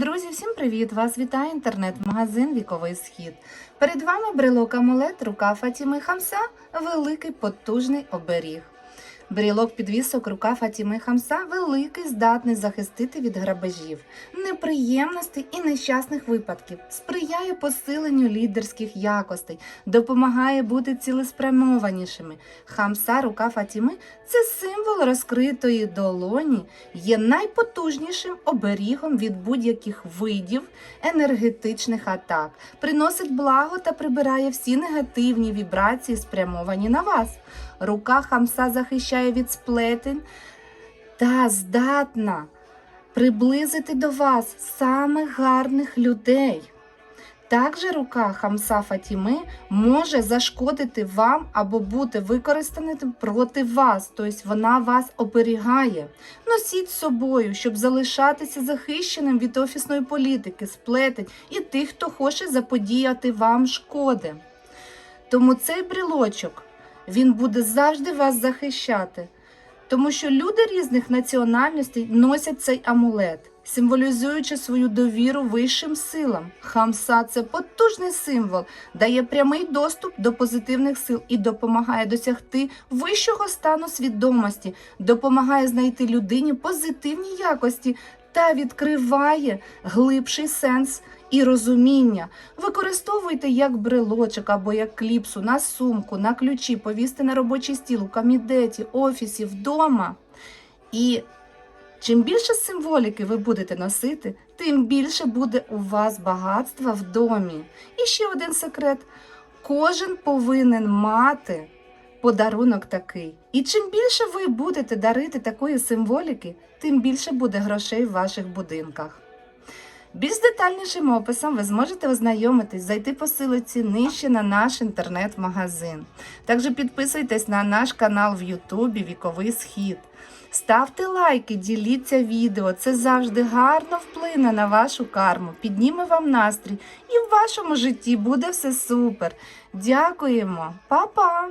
Друзі, всім привіт! Вас вітає інтернет-магазин Віковий Схід. Перед вами брелок амулет, рука Фатіми Хамса, великий потужний оберіг. Брілок підвісок рука Фатіми Хамса великий, здатний захистити від грабежів, неприємностей і нещасних випадків, сприяє посиленню лідерських якостей, допомагає бути цілеспрямованішими. Хамса рука Фатіми це символ розкритої долоні, є найпотужнішим оберігом від будь-яких видів енергетичних атак, приносить благо та прибирає всі негативні вібрації, спрямовані на вас. Рука хамса захищає від сплетень та здатна приблизити до вас самих гарних людей. Також рука хамса Фатіми може зашкодити вам або бути використаним проти вас, тобто вона вас оберігає. Носіть з собою, щоб залишатися захищеним від офісної політики, сплетень і тих, хто хоче заподіяти вам шкоди. Тому цей брелочок він буде завжди вас захищати, тому що люди різних національностей носять цей амулет, символізуючи свою довіру вищим силам. Хамса це потужний символ, дає прямий доступ до позитивних сил і допомагає досягти вищого стану свідомості, допомагає знайти людині позитивні якості та відкриває глибший сенс і розуміння. Використовуйте як брелочок або як кліпсу на сумку, на ключі, повісти на робочий стіл у камідеті, офісі, вдома. І чим більше символіки ви будете носити, тим більше буде у вас багатства в домі. І ще один секрет: кожен повинен мати подарунок такий. І чим більше ви будете дарити такої символіки, тим більше буде грошей в ваших будинках. Більш детальнішим описом ви зможете ознайомитись, зайти по силиці нижче на наш інтернет-магазин. Також підписуйтесь на наш канал в Ютубі Віковий Схід. Ставте лайки, діліться відео. Це завжди гарно вплине на вашу карму, підніме вам настрій і в вашому житті буде все супер. Дякуємо, Па-па!